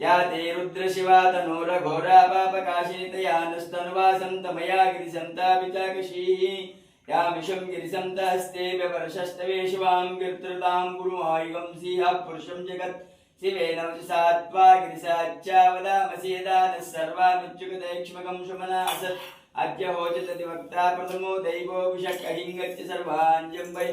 या ते रुद्रशिवा तनूरघोरा पापकाशितयानुस्तनुवासन्तमया गिरिसन्तापिचाकशीः या विषं गिरिसन्तहस्ते व्यवर्षस्तवे शिवां कीर्तृतां गुरुमायुगं सिंह पुरुषं जगत् शिवेन वचसा त्वा गिरिसाच्चावदामसि यदा नः सर्वानुच्युकदैक्ष्मकं शुमना असत् अद्य होचतति वक्ता प्रथमो दैवो विषकहिङ्गच्च सर्वाञ्जम्बै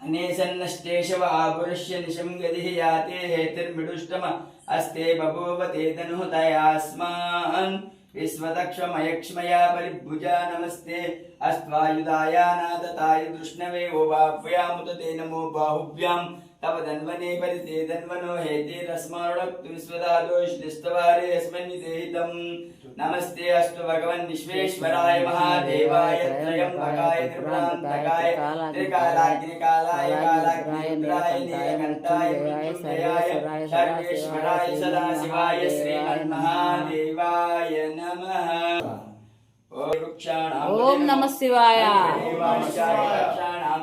अनेसन्नष्टेशव आपुरुष्य निशं गतिः याते हेतिर्मिडुष्टम अस्ते बभूव ते तनुहतयास्मान् विश्वदक्षमयक्ष्मया परिभुजा नमस्ते। अस्त्वायुधायानादताय वो ओवाप्यामुत ते नमो बाहुभ्यां तव धन्वने परिते धन्वनो हेतिरस्मारुणक्तु विश्वदादोषिस्तवारे अस्मन्निदेहितम् नमस्ते अस्तु भगवन् विश्वेश्वराय महादेवाय त्रयम्बकाय त्रिपुरान्तकाय त्रिकालाग्निकालाय कालाग्निरुद्राय नीलकण्ठाय मृत्युञ्जयाय सर्वेश्वराय सदाशिवाय श्रीमन्महादेवाय नमः। ॐ वृक्षाणां ఓం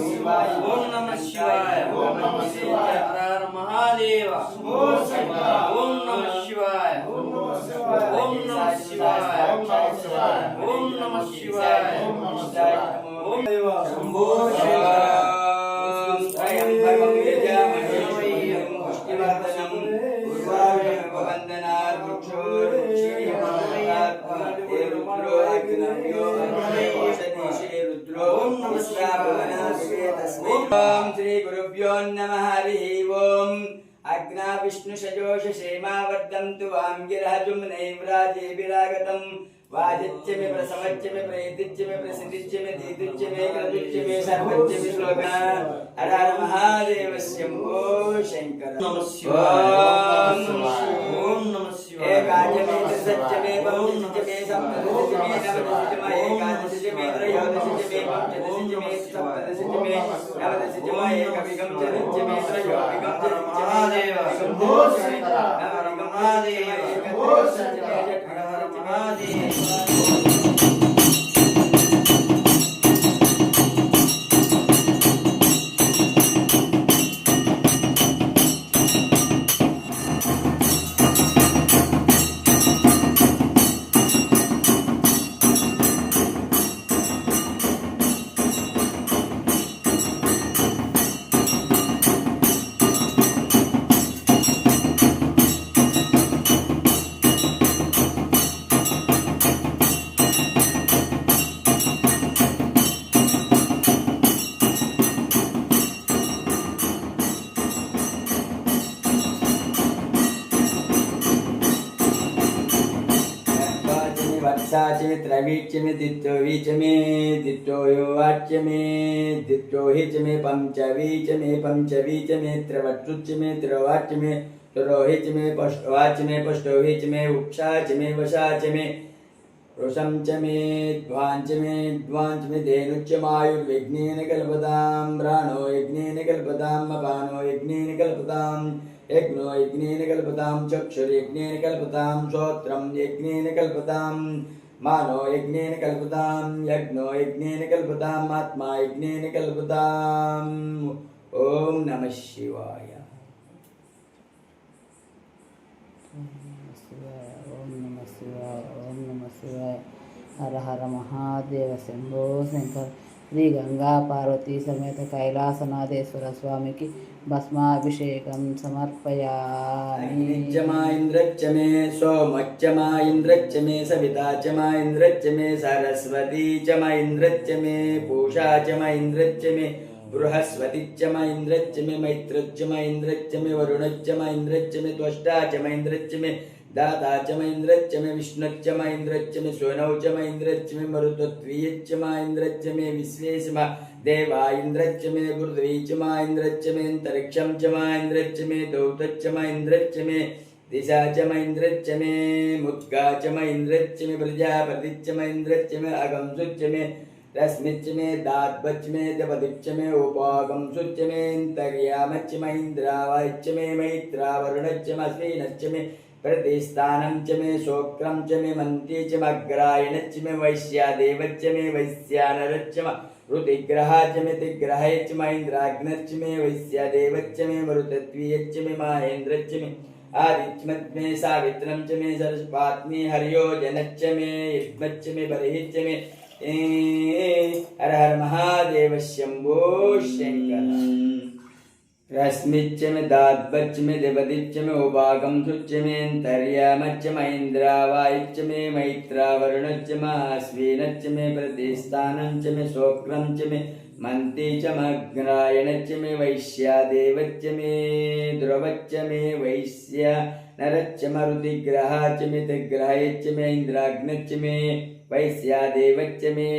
శివాయ ఓం నమః శివాయ. ఓం నమః శివాయ. హర మహాదేవ ఓం నమః శివాయ. ఓం నమః శివాయ. ఓం నమః శివాయ. ఓం శంభో ప్రేతిత్య మే ప్రసిద్ధిత్య మే దీతుత్య మే క్రతుత్య మే సర్వత్య మే శ్లోక హర హర మహాదేవ శంభో శంకర ఓం ఓం నమః శివాయ ఏకాదశమే త్రిసత్యమే పంచదశమే సప్తదశమే నవదశమే ఏకాదశమే త్రయోదశమే పంచదశమే సప్తదశమే నవదశమే ఏకవిగం చతుర్దశమే త్రయోవిగం మహాదేవ శంభో శంకర మహాదేవ శంభో శంకర अवीच्य में दिट्टो वीच में दिट्टो यो वाच्य में दिट्टो हिच में पंच वीच में पंच वीच में त्रवटुच में त्रवाच में त्रोहिच में पष्टवाच में पष्टोहिच में उपसाच में वशाच में रोषम च में ध्वांच में ध्वांच में धेनुच्च मायुर्विघ्नेन कल्पतां प्राणो यज्ञेन कल्पताम् अपानो यज्ञेन कल्पताम् यज्ञो यज्ञेन कल्पतां चक्षुर्यज्ञेन कल्पतां श्रोत्रं यज्ञेन कल्पताम् మానో యజ్ఞేన కల్పుతాం యజ్ఞో యజ్ఞేన కల్పుతాం ఆత్మ యజ్ఞేన కల్పుతాం ఓం నమ శివాయ ఓం నమ శివాయ ఓం నమ శివాయ హర హర మహాదేవ శంభో శంకర్ శ్రీ గంగా పార్వతీ సమేత కైలాసనాథేశ్వర స్వామికి భస్మాభిషేకం సమర్పయామి अग्निज्यमा इन्द्रच्च मे सोमच्च मा इन्द्रच्च मे सविता च मा इन्द्रच्च मे सरस्वती च मा इन्द्रच्च मे पूषा च मा इन्द्रच्च मे बृहस्पति च मा इन्द्रच्च मे मैत्रच्च मा इन्द्रच्च मे वरुणच्च मा इन्द्रच्च मे त्वष्टा च मा इन्द्रच्च मे दाता च महेन्द्रच्च मे विष्णुच्च महेन्द्रच्च मे सोनौ च महेन्द्रच्च मे मरुतत्वीयच्च महेन्द्रच्च मे विश्वेश मा देवा इन्द्रच्च मे पृथ्वी च महेन्द्रच्च मेऽन्तरिक्षं च महेन्द्रच्च मे दौतच्च महेन्द्रच्च मे दिशा च महेन्द्रच्च मे मुद्गा च महेन्द्रच्च मे प्रजापतिच्च महेन्द्रच्च मे अगंसुच्च मे रश्मिच्च मे दाद्वच्च मे जपदिच्च मे उपागंसुच्च मे इन्तर्यामच्च महीन्द्रावाच्च मे मैत्रावरुणच्च मश्विनच्च मे प्रतिस्थानं च मे शोक्रं च मे मन्त्री च मग्रायणच्च मे वैश्यादेवच्च मे वैश्यानरच्च म ऋतिग्रहाच मे तिग्रहैच म इन्द्राग्नच्च मे वैश्यादेवच्च मे मरुतत्वीयच्च मे माहेन्द्रच्च मे आदित्यमत् मे सावित्रं च मे सरस्वात्मे हर्योजनच्च मे युग्मच्च मे बर्हिच्च मे हर हर महादेव शम्भो शङ्कर रश्मिच्च मे दाद्वच्च मे देवदिच्च मे उभागं सुच्च मेऽन्तर्यामच्च महेन्द्रावायुच्च मे मैत्रावरुणच्च माश्विनच्च मे प्रतिस्थानं च मे शोक्रं च मे मन्ति च मग्रायणच्च मे वैश्यादेवच्च मे ध्रुवच्च मे वैश्या नरच्च मरुतिग्रहाच्च मे तिग्रहयच्च मे इन्द्राग्नच्च मे वैश्यादेवच्च मे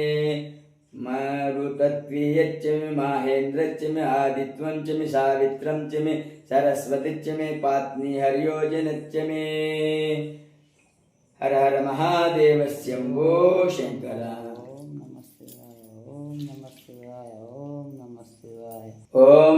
मरुतत्वीयच्च मे माहेन्द्रच्च मे आदित्वं मे सावित्रं च मे सरस्वतिच्च मे पात्नी हरियोजनच्च मे। हर हर महादेव शंभो शंकर। ओम नमः शिवाय ओम नमः शिवाय। ओम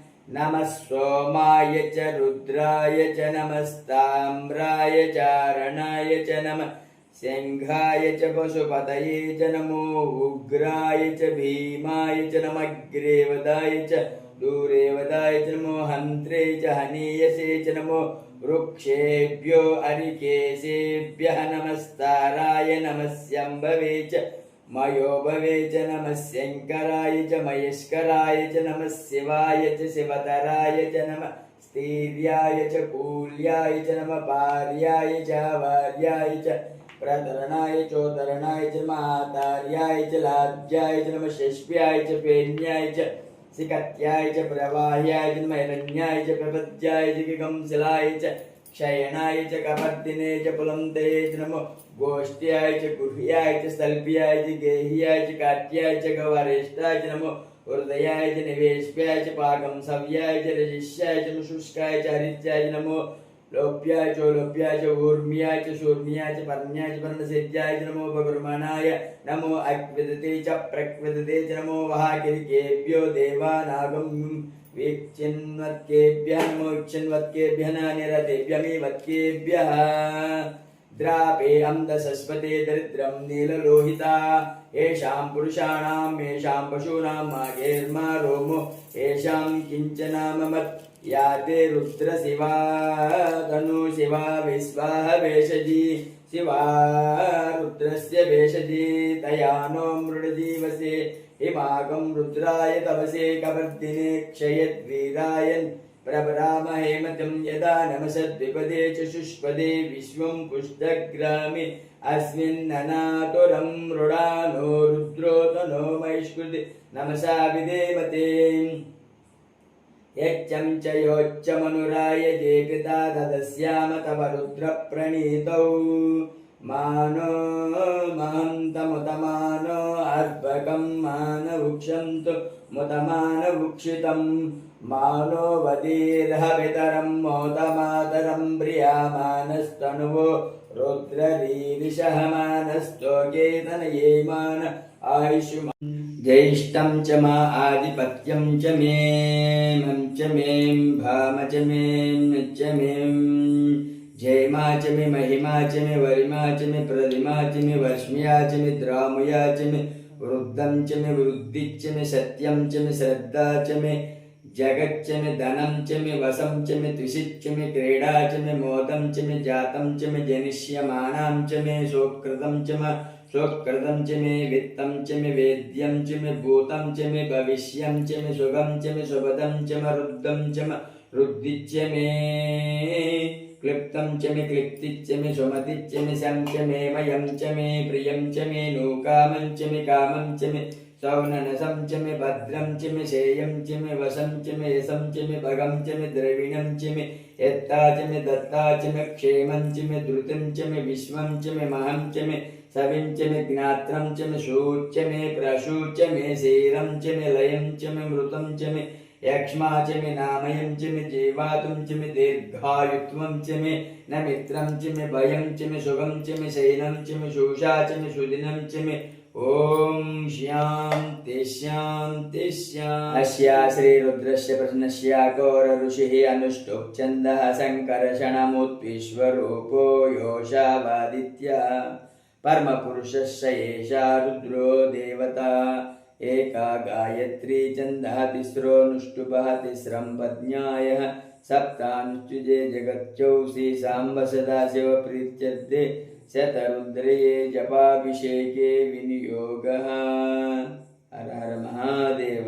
नमः सोमाय च रुद्राय च नमस्ताम्राय चारणाय च नमः सिंहाय च पशुपतये च नमो उग्राय च भीमाय च नमग्रेवदाय च दूरेवदाय च नमो हन्त्रे च हनीयसे च नमो वृक्षेभ्यो अरिकेशेभ्यः नमस्ताराय नमस्यम्भवे च మయోభవే చ నమ శంకరాయ చ మహేశ్వరాయ చ నమ శివాయ చ శివతరాయ చ నమ స్థీర్యాయ చ కూల్యాయ చ నమ భార్యాయ చ భార్యాయ చ ప్రతరణాయ చోదరణాయ చ మాతార్యాయ చ లాభ్యాయ చ నమ శష్ప్యాయ చ పేన్యాయ చ సికత్యాయ చ ప్రవాహ్యాయ చ నమ హిరణ్యాయ చ ప్రపత్యాయ చ కంసలాయ చ शयनाय च कपर्दिने च पुलन्ते च नमो। गोष्ठ्याय च गुह्याय च स्थल्प्याय च गेह्याय च काट्याय च गवारेष्ठाय च नमो। हृदयाय च निवेश्याय च पाकं सव्याय च रजिष्याय च शुष्काय च हरित्याय नमो। लोप्याय च लोप्याय च ऊर्म्याय च शूर्म्याय च पर्ण्याय च पर्णसिद्ध्याय च नमो। भगुर्मणाय नमो। अक्विदते च प्रक्विदते च नमो। वहाकिरिकेभ्यो देवानागं वीक्षिन्वत्केभ्यः नमो वीक्षिन्वत्केभ्यः नानिरतेभ्यमेवत्केभ्यः द्रापे अम्दसस्वते दरिद्रं नीललोहिता येषां पुरुषाणां येषां पशूनां मागेर्मा रोमो येषां किञ्चनाममत् या ते रुद्रशिवा तनु शिवा विश्वाह वेषजी शिवा रुद्रस्य वेषजी तया नो मृडजीवसे हिमागं रुद्राय तपसे कवर्दिने क्षयद्वीरायन् प्रभरामहेमतं यदा नमसद्विपदे च शुष्पदे विश्वं पुष्टग्रामे अस्मिन्ननातुरं मृडानो रुद्रोतनो मैष्कृति नमसा विदेवते यच्चं च योच्चमनुराय जेपिता ददस्याम तव रुद्रप्रणीतौ मानवुक्षन्तु मुतमानवुक्षितं मानो वदीर्हवितरं मोदमातरं प्रियामानस्तनुवो रुद्ररीरिषः मानस्तोकेतनये मान आयुष्मा ज्येष्ठं च मा आधिपत्यं च मे मं च में भाम च में च में जयमा च मे महिमा च मे वरिमा च मे प्रतिमा च मे वर्ष्म्या च मे द्रामुया च मे वृद्धं च मे वृद्धिश्च मे सत्यं च मे श्रद्धा च मे जगच्च मे धनं च मे वसं च मे तुषिच्च मे क्रीडा च मे मोदं च मे जातं च मे जनिष्यमाणां च मे सोकृतं च मे स्वकृतं च मे वित्तं च मे वेद्यं च मे भूतं च मे भविष्यं च मे शुभं च मे शुभदं च मे रुद्धं च मे रुद्धिच्च मे क्लिप्तं च मे क्लिप्तिच्च मे सुमतिच्च मे सं च मे मयं च मे प्रियं च मे नूकामं च मे कामं च मे सौननसं च मे भद्रं च मे शेयं च मे वसं च मे यशं च मे भगं च मे द्रविणं च मे यत्ता च मे दत्ता च मे क्षेमं च मे द्रुतं च मे विश्वं च मे महं च मे सविं च मे ज्ञात्रं च मे शूच मे प्रशु मे शरीरं च मे लयं च मे मृतं च मे यक्ष्मा च मे नामयं च मे जीवातुं च मे दीर्घायुत्वं च मे न मित्रं च मे भयं च मे सुगं च मे च मे शोषा च मे सुदिनं च मे। ॐ शान्ति शान्ति शान्ति। अस्या श्रीरुद्रस्य प्रश्नस्य घोर ऋषिः अनुष्टुप् छन्दः सङ्कर्षणमुत्विश्वरूपो योषावादित्य। परमपुरुषस्य एषा रुद्रो देवता। एका गायत्री छन्दः तिस्रोऽनुष्टुपः तिस्रं पद्न्यायः सप्तानुष्टुजे जगच्चौषि साम्ब सदाशिवप्रीत्यर्थे शतरुद्रये जपाभिषेके विनियोगः। हर हर महादेव।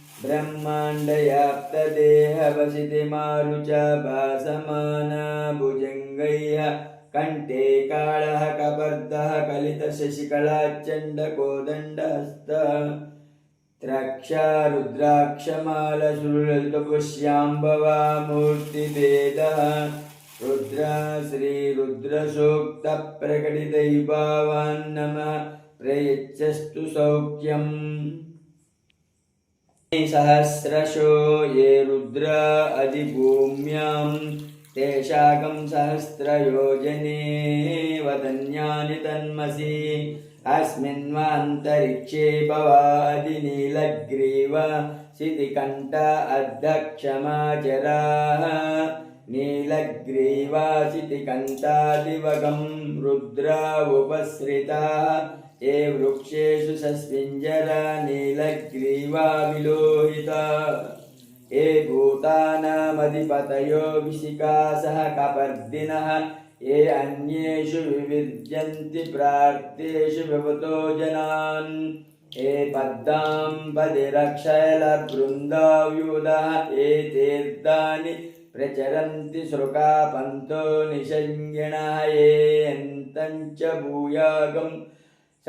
ब्रह्माण्डयाप्तदेहवसितिमारुच भासमाना भुजङ्गैः कण्ठे काळः कपर्दः कलितशशिकलाच्चण्डकोदण्डहस्तः द्राक्षा रुद्राक्षमालसुललितपुष्याम्बवा मूर्तिभेदः रुद्रा श्रीरुद्रसूक्तप्रकटितैभावान् नमः प्रयच्छस्तु सौख्यम् सहस्रशो ये रुद्र अधिभूम्यां तेषाकं सहस्रयोजने वदन्यानि तन्मसि अस्मिन्वान्तरिक्षे भवादिनीलग्रीव शितिकण्ठ अध्यक्षमाचराः नीलग्रीवासितिकण्ठादिवगं रुद्रा उपसृताः ఏ వృక్షేషు సస్మింజరా నీలగ్రీవా విలోహిత ఏ భూతానామధిపతయో విశికా సహ కపర్దిన. ఏ అన్యేషు వివిద్యంతి ప్రార్థేషు విభతో జనాన్. ఏ పద్దాం పదిరక్షల బృందావ్యూధ ఏ తీర్థాన్ని ప్రచరంతి శృకాపంతో నిషంగిణ ఏ అంతం చ భూయాగం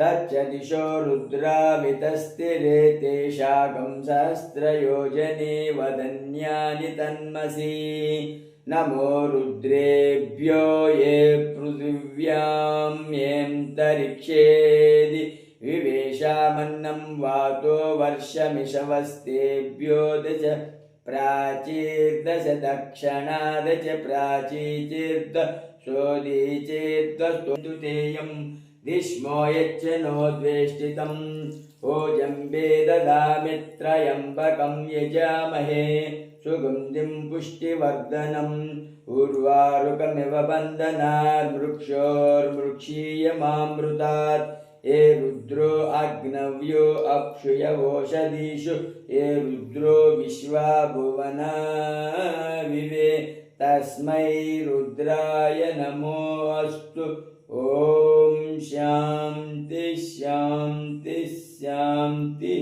भूयागम् सच्चदिशो रुद्रामितस्तिरे तेषाकं सहस्रयोजने वदन्यानि तन्मसि। नमो रुद्रेभ्यो ये पृथिव्यां येऽन्तरिक्षेदि। विवेशामन्नं वातो वर्षमिषवस्तेभ्यो दश प्राचीर्दश दक्षिणा दश प्राचीचीर्द विष्मो यच्च नो द्वेष्टितम् ओजम्बे ददामित्रयम्बकं यजामहे सुगन्धिं पुष्टिवर्धनम् उर्वारुकमिव बन्धनात् वृक्षोर्वृक्षीयमामृतात् ये रुद्रो अग्नव्यो अक्षुयवोषधीषु, ये रुद्रो विश्वा भुवना विवे तस्मै रुद्राय नमो अस्तु ॐ शान्ति शान्ति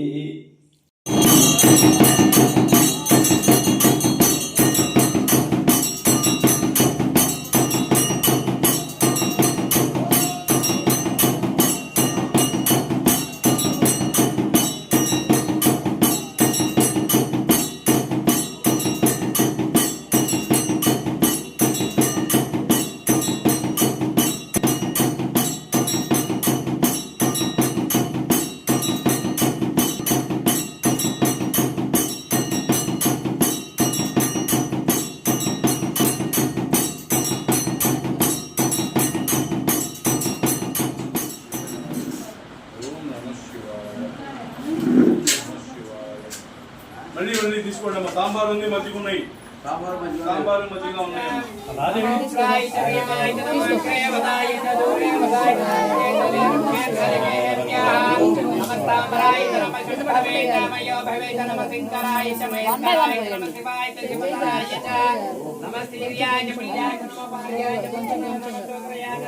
మళ్ళీ మళ్ళీ తీసుకోండి అమ్మా. సాంబార్ ఉంది మజ్జిగ ఉన్నాయి. సాంబారు మజ్జిగ ఉన్నాయి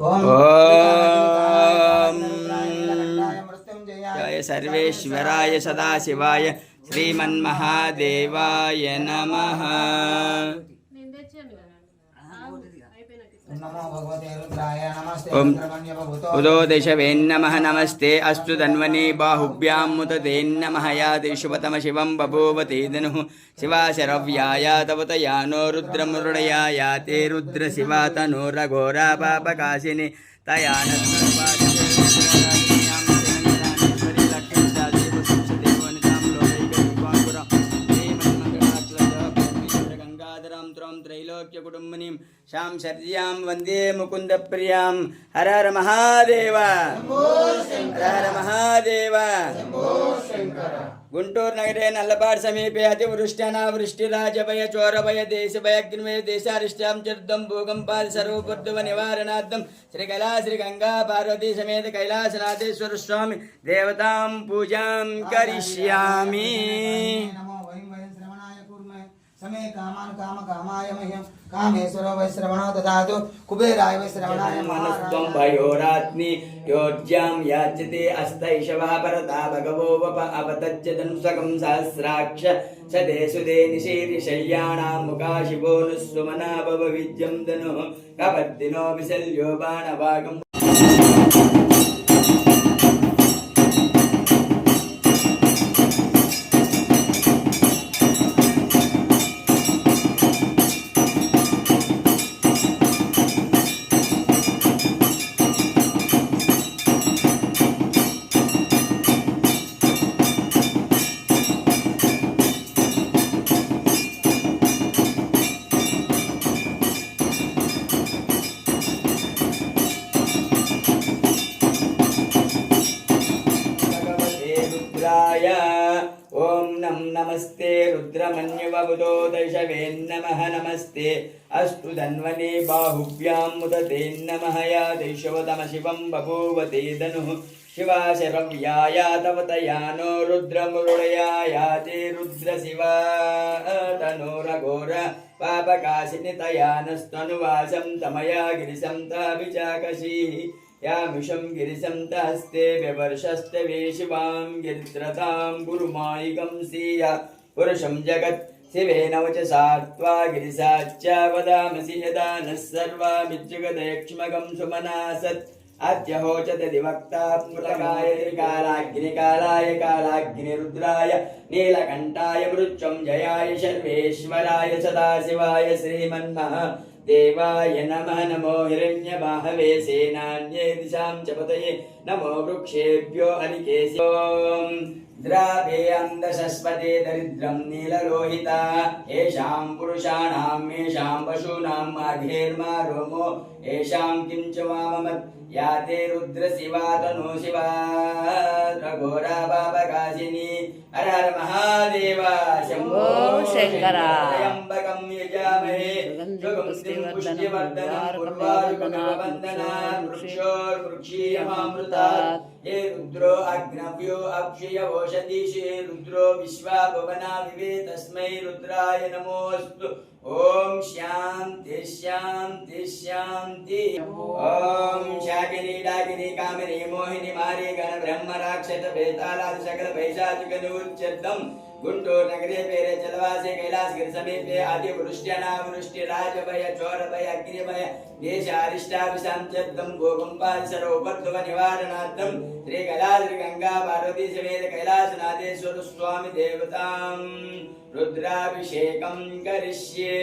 ओम। नमः शिवाय सर्वेश्वराय सदाशिवाय श्रीमन्महादेवाय नमः। భూతో ఉదో దశవేన్నమ నమస్తే అస్తు ధన్వనే బాహుభ్యాం ముతదేన్నమ యాతి శుభతమ శివం బభూవతే ధను శివాశరవ్యాయ తవతయానో రుద్రమృడయా యాతే రుద్ర శివా తనూరఘోరా పాపకాశిని తయా గంగాధరం త్రైలోక్య కుటుంబినీం శాం శర్యాం వందే ముకుంద ప్రియాం హర హర మహాదేవ హర హర మహాదేవ గుంటూరు నగరే నల్లపాడు సమీపే అతివృష్ట్యనావృష్టిరాజభయ చోరభయ దేశభయగ్నిమయ దేశారిష్టాం చర్దం భూకంపాది సర్వపర్దువ నివారణార్థం శ్రీకైలా కళా శ్రీ గంగా పార్వతీ సమేత కైలాసనాథేశ్వర స్వామి దేవతాం పూజాం కరిష్యామి నమో కుర్మే సమే కామాన్ కామ కామాయ మహ్యం కామేశ్వరో వై శ్రవణో దదాతు కుబేరాయ వై శ్రవణాయ మనస్త్వం మహారాజాయ. భయోరాత్ని యోజ్యాం యాచ్యతే అస్తైషవः పరతా భగవో వప అవతజ్జదన్ స్వకం సహస్రాక్ష సదే సుదే నిశీరిశయ్యాణాం ముఖా శివో నుస్సుమనా భవ విద్యం शिवतमशिवं बभूव ते शिवा शरव्याया तव तया नो रुद्रमुरुडया याति रुद्रशिवा, तनोरघोर पापकाशिनि तया नस्तनुवासं तमया गिरिशं ताभिचाकशीः यामिषं गिरिशं तस्ते व्यवर्षस्ते वे शिवां गिरित्रतां गुरुमायिकं सीया, पुरुषं जगत् शिवेन वच सात्वा गिरिसाच्च वदामसि यदा नः सर्वामिज्जगदैक्ष्मगं सुमना सत् अत्यहोचत दिवक्ता स्मृतकाय त्रिकालाग्निकालाय कालाग्निरुद्राय नीलकण्ठाय मृच्छं जयाय सर्वेश्वराय सदाशिवाय श्रीमन्मः देवाय नमः नमो हिरण्यबाहवे सेनान्ये दिशां च पतये नमो वृक्षेभ्यो अनिकेशो द्रावे अन्धशस्पते दरिद्रं नीललोहिता। येषां पुरुषाणां येषां पशूनां माघेर्मा रोमो येषां किं च वाममत् या ते रुद्रशिवा तनो शिवा रघोरा बाबकाशिनी हर हर महादेव शम्भो शङ्कर। त्र्यम्बकं प्रचोदयामहे सुगन्धिं पुष्टिवर्धनं पूर्वायुगमवन्दनान् वृक्षोर्वृक्षीयमामृतात् ये रुद्रो अग्नव्यो अक्षयवोषधीशे रुद्रो विश्वा भवना विवे तस्मै रुद्राय नमोऽस्तु। ॐ शान्ति शान्ति शान्ति। ॐ शाकिनी डाकिनी कामिनी मोहिनी मारी गण ब्रह्म राक्षत भेतालादि सकल भैशाचिकनूर्चतम् గుంటూరు నగరే పేరే చలవాసే కైలాస్ గిరి సమీపే ఆది వృష్ట్యనావృష్టి రాజభయ చోరభయ అగ్నిభయ దేశ అరిష్టాభిశాంత్యర్థం భూకంపాది సర్వోపద్భవ నివారణార్థం శ్రీ కైలాసరి గంగా పార్వతీ సమేత కైలాసనాథేశ్వర స్వామి దేవతాం రుద్రాభిషేకం కరిష్యే.